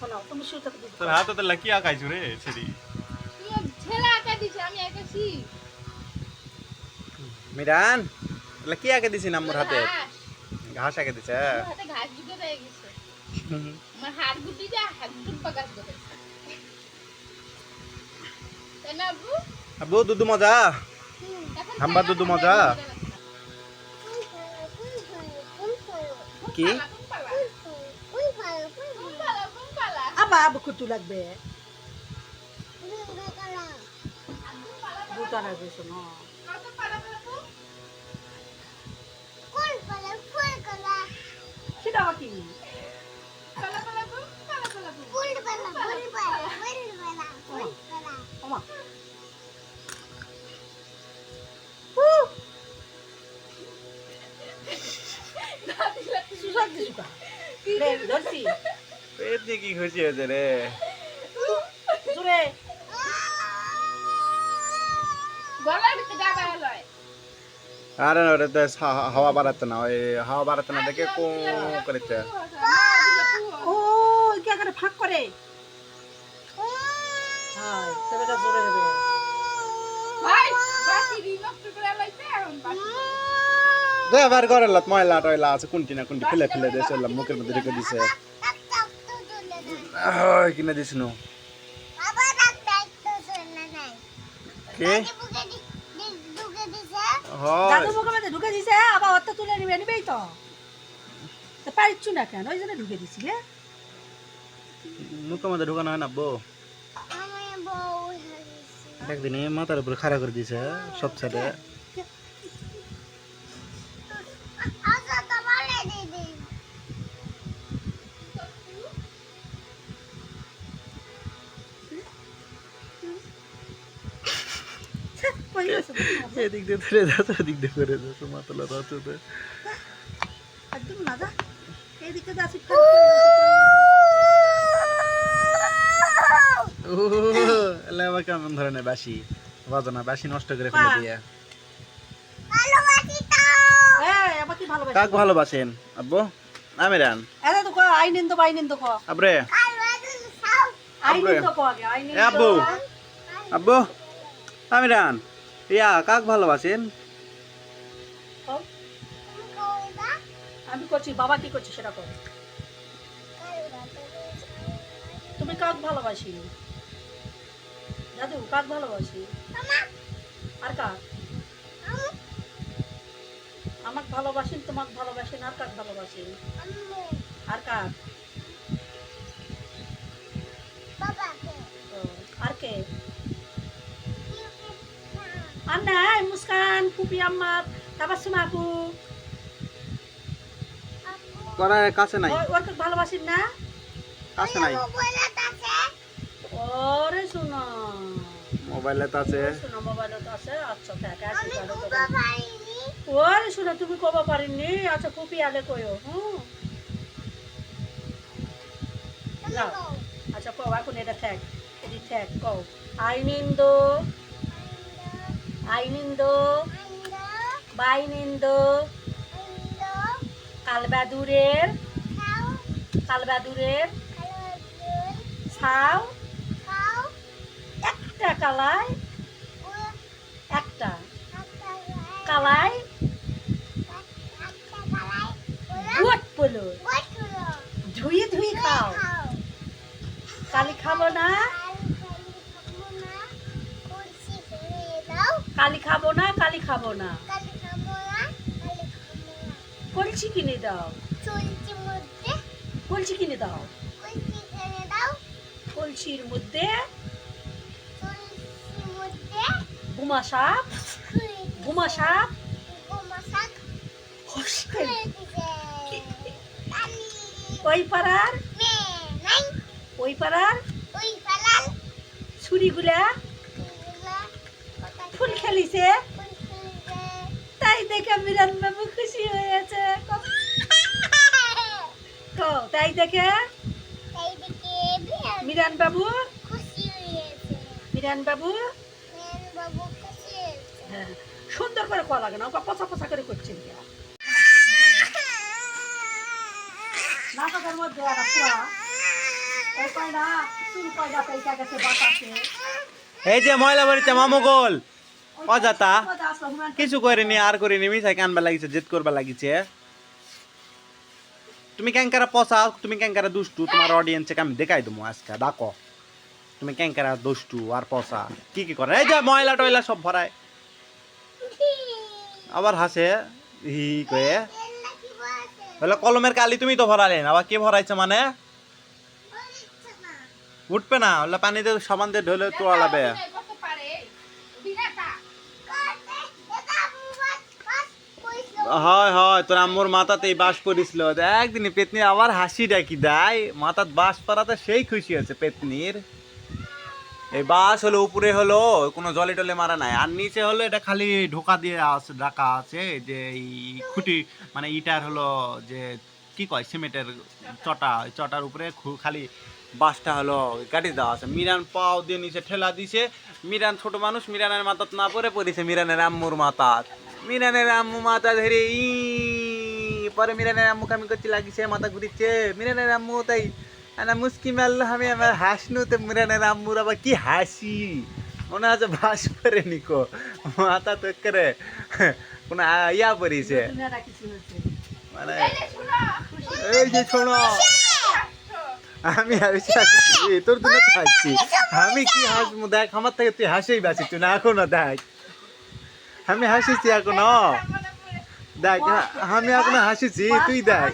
শোনো তুমি তোর হাতে তো লাকি আঁকাইছু রে সেদি ছেলে আঁকা দিছে? আমি এঁকেছি মিরান লাকি আঁকে দিছি না মোর হাতে? ঘাস। আঁকে দিছে। হাতে ঘাস ঢুকে রয়ে গেছে। আমার হাড় গুটি যা হাত দুটো গাছ ধরেছে তাই না আব্বু? আব্বু দুধু মজা? হাম্বা দুধু মজা? কি? আবু কুটু লাগবে। লাগবে শোনো ধরছি। দিয়ে কি খুশি হয়েছে রে। জোরে গলার ভিতরে ডাবা লয় আরে না ওটা হাওয়া বাড়াতে না ওই হাওয়া বাড়াতে না দেখে কো করেছে ও কি করে ফাঁক করে। হ্যাঁ তবে এটা জোরে হবে। ভাই বাসি রিমোট করে লইতে এখন বাসি দে বার করে লত ময়লা টয়লা আছে কোনটি না কোনটি ফেলে ফেলে দিয়েছে ওলা মুখের মধ্যে রেখে দিছে। কিনে দিস নু কে? হয়। মুখে মধ্যে ঢুকে দিছে আবার অত তুলে নিবে নিবেই তো। তা পারিচ্ছু না কেন? ওই জন্য ঢুকে দিছিলে মুখের মধ্যে ঢুকানো হয় না বউ? একদিন মাথার উপরে খাড়া করে দিছে সব সাইডে। এদিক দিয়ে ধরে যাচ্ছে এদিক দিয়ে করে যাচ্ছে মাতলা যাচ্ছে একদম না যা এইদিকে যাচ্ছি ও কেমন ধরনের বাসি নষ্ট করে ফেলে দিয়ে। কাক ভালোবাসেন? আব্বু? আমিরান? এরা তো আইনেন তো বাইনেন তো কো আবরে? আইনেন তো কো আইনেন আব্বু? আব্বু? আমিরান? ইয়া কাক ভালোবাসেন? আমি করছি বাবা কি করছে সেটা করো। তুমি কাক ভালোবাসি? দাদু কাক ভালোবাসি? আর কাক? আমাকে ভালোবাসেন তোমাকে ভালোবাসেন আর কাক ভালোবাসেন আর কাক? ও, আর কে? নাই মুস্কান ফুপি আম্মা তাবাসুম আপু করার কাছে নাই? ওর কাক ভালোবাসেন না? কাছে নাই। ওরে শোনো মোবাইলে তো আছে। শোনো মোবাইলে তো আছে। আচ্ছা থাকে আছে ওরে শোনো তুমি কব পারিনি? আচ্ছা ফুপি আলে কয়ো হুম? আচ্ছা কও এখন এটা থাক এটি থাক কও। আইনিন্দ আইনিন্দ বাইনিন্দ কালবাদুরের কালবাদুরের ছাও। একটা কালাই একটা কালাই গুট পলো ধুয়ে ধুয়ে খাও কালি খাব না কালি খাব না কালি খাব না কলছি কিনে দাও। কলছি কিনে দাও। কলসির মধ্যে বুমা সাপ বুমা সাপ ওই পাড়ার? ওই পাড়ার। ছুরিগুলা? খেলিছে তাই দেখে মিরান বাবু খুশি হয়েছে কও, তাই দেখে? মিরান বাবু? মিরান বাবু? হ্যাঁ, সুন্দর করে কয়া লাগে না ওকে পচা পচা করে করছেন নাটকের মধ্যে এই চুল গেছে বাতাসে? এই যে ময়লা বাড়িতে মামুগোল। অজাতা কিছু করিনি, আর করিনি মিশাই কানবা লাগিছে, জেদ করবা লাগিছে তুমি ক্যাঙ্কারা পচা, তুমি ক্যাঙ্কারা দুষ্টু, তোমার অডিয়েন্সকে আমি দেখাই দেবো আজকে, ডাকো। তুমি ক্যাঙ্কারা দুষ্টু আর পচা, কি কি করে? এই যে ময়লা টয়লা সব ভরায়। আবার হাসে, হি কয়ে। বলে, কলমের কালি তুমি তো ভরালেন আবার কে ভরাইছে মানে? উঠবে না, বলে, পানিতে সাবান দিয়ে ঢলে তোলা লাগবে অভিনয় করতে পারে বিরাটা করতে এটা বাস বাস কইছো হয় হয়, তোর আম্মুর মাথাতেই বাস পড়িছিল। একদিন পেতনি আবার হাসি ডাকি, দেয়। মাথাত বাস পড়াতে সেই খুশি হয়েছে পেতনির। এই বাস হলো, উপরে হলো, কোনো জলে টলে মারা নাই। আর নিচে হলো, এটা খালি ঢোকা দিয়ে আছে রাখা আছে যে এই খুঁটি মানে ইটার হলো যে, কি কয়, সিমেন্টের চটা চটার উপরে খালি বাসটা হলো কাটি দেওয়া আছে। মিরান পাও দিয়ে নিচে ঠেলা দিছে। মিরান ছোট মানুষ, মিরানের মাথাত না পরে পড়েছে মিরানের আম্মুর মাথাত। মিরানের আম্মু মাথা ধরে ই পরে মিরানের আম্মুকে আমি করতে লাগিছে মাথা ঘুরিচ্ছে মিরানের আম্মু তাই না মুস্কি মারলো আমি আমার হাসনু তো মিরানের আম্মুর আবার কি হাসি মনে হচ্ছে বাস করে নিকো মাথা তো করে কোনো ইয়া পড়িছে মানে এই যে শুনো আমি তোর জন্য হাসছি আমি কি হাসবো দেখ আমার থেকে তুই হাসেই বাসি তুই না এখনও দেখ আমি হাসিছি এখনও। দেখ আমি এখনও হাসিছি তুই দেখ।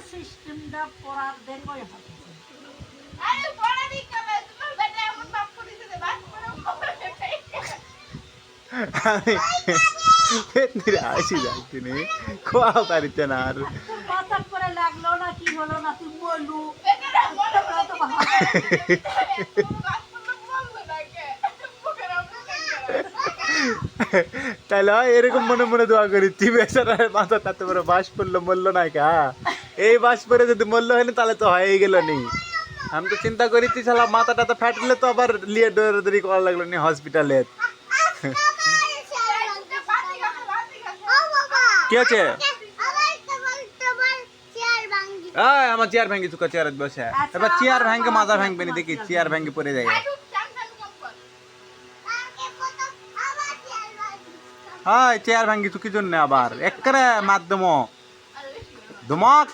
হাসি নি খোয়া পারিতে না আর। বাতাস লাগল না কি হলো না তুই বললু বেটারা মনে তোরা তো ভালো। বাস করলে বলবে না কে মুখের আমরা তাহলে এরকম মনে মনে দোয়া করি তুই বেচারার মাথা তাতে বড় বাস পড়ল মরলো না কা? এই বাস পরে যদি মরলো হয়নি তাহলে তো হয়ে গেল নি। আমি তো চিন্তা করি তুই শালা মাথা টাথা ফাটলে তো আবার লিয়ে দৌড়াদৌড়ি করা লাগল নি হসপিটালে কি আছে চেয়ার ভাঙি আমার চেয়ার ভাঙ্গি চুকা চেয়ার বসে। এবার চেয়ার ভাঙ্গে মাথা ভাঙবে না দেখি চেয়ার ভাঙ্গে পড়ে যায়। হয় চেয়ার ভাঙ্গি কি জন্য আবার। একরে মাধ্যম ধমক।